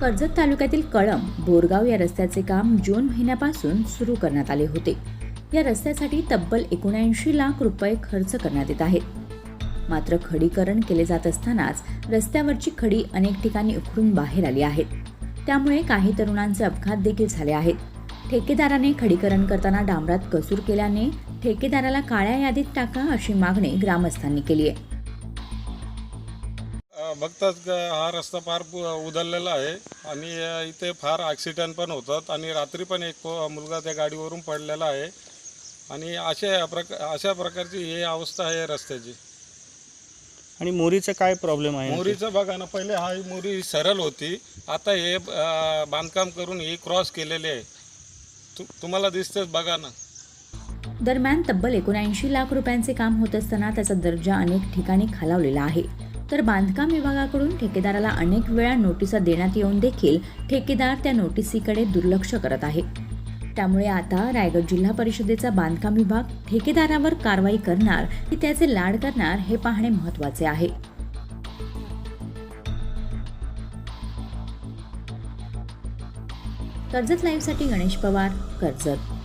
कर्जत तालुक्यातील कळम बोरगाव या रस्त्याचे काम जून महिन्यापासून सुरू करण्यात आले होते. या रस्त्यासाठी तब्बल एकोणऐंशी लाख रुपये खर्च करण्यात येत आहेत. मात्र खडीकरण केले जात असतानाच रस्त्यावरची खडी अनेक ठिकाणी उखडून बाहेर आली आहेत. त्यामुळे काही तरुणांचे अपघात देखील झाले आहेत. ठेकेदाराने खडीकरण करताना डांबरात कसूर केल्याने ठेकेदाराला काळ्या यादीत टाका अशी मागणी ग्रामस्थांनी केली आहे. का हा रस्ता फार उधळलेला आहे. आणि इथे फार ॲक्सिडेंट पण होतात. आणि रात्री पण एक मुलगा त्या गाडीवरून पडलेला आहे. आणि अशा प्रक अशा प्रकारची ही अवस्था आहे रस्त्याची. आणि मोरीचा काय प्रॉब्लेम आहे? मोरीचं बघा ना पहिले हा मोरी सरळ होती. आता हे बांधकाम करून ही क्रॉस केलेली आहे. तु तुम्हाला दिसतेच बघा ना. दरम्यान तब्बल एकोणऐंशी लाख रुपयांचे काम होत असताना त्याचा दर्जा अनेक ठिकाणी खालावलेला आहे. तर बांधकाम विभागाकडून ठेकेदाराला अनेक वेळा नोटिसा देण्यात येऊन देखील ठेकेदार त्या नोटिसीकडे दुर्लक्ष करत आहे. त्यामुळे आता रायगड जिल्हा परिषदेचा बांधकाम विभाग ठेकेदारावर कारवाई करणार की त्याचे लाड करणार हे पाहणे महत्त्वाचे आहे. कर्जत लाईव्हसाठी गणेश पवार कर्जत.